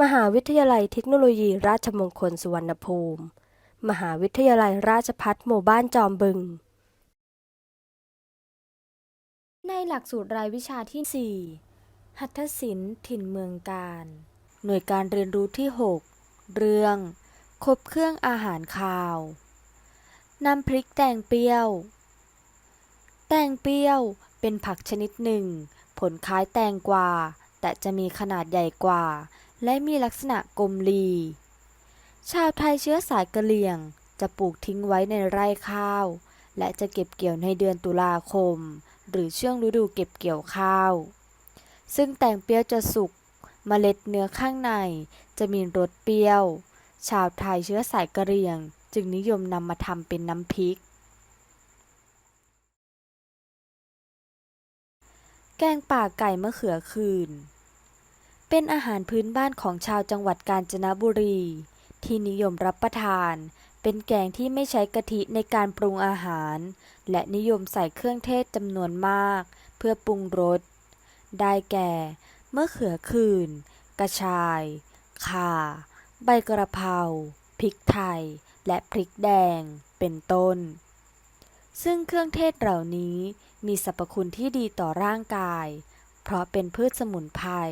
มหาวิทยาลัยเทคโนโลยีราชมงคลสุวรรณภูมิ มหาวิทยาลัยราชภัฏหมู่บ้านจอมบึง ในหลักสูตรรายวิชาที่ 4 หัตถศิลป์ถิ่นเมืองการ หน่วยการเรียนรู้ที่ 6 เรื่อง คบเครื่องอาหารคาว น้ำพริกแตงเปรี้ยว แตงเปรี้ยวเป็นผักชนิดหนึ่ง ผลคล้ายแตงกวาแต่จะมีขนาดใหญ่กว่า และมีลักษณะกลมรีชาวไทยเชื้อสายกะเหรี่ยงจะปลูกทิ้งไว้ในไร่ข้าว และจะเก็บเกี่ยวในเดือนตุลาคม หรือช่วงฤดูเก็บเกี่ยวข้าว ซึ่งแตงเปรี้ยวจะสุกเมล็ดเนื้อข้างในจะมีรสเปรี้ยว ชาวไทยเชื้อสายกะเหรี่ยง จึงนิยมนำมาทำเป็นน้ำพริก แกงป่าไก่มะเขือคืน เป็นอาหารพื้นบ้านของชาวจังหวัดกาญจนบุรี ที่นิยมรับประทาน เป็นแกงที่ไม่ใช้กะทิในการปรุงอาหาร และนิยมใส่เครื่องเทศจำนวนมาก เพื่อปรุงรส ได้แก่มะเขือคืน กระชาย ข่า ใบกระเพราพริกไทย และพริกแดง เป็นต้น ซึ่งเครื่องเทศเหล่านี้มีสรรพคุณที่ดีต่อร่างกาย เพราะเป็นพืชสมุนไพร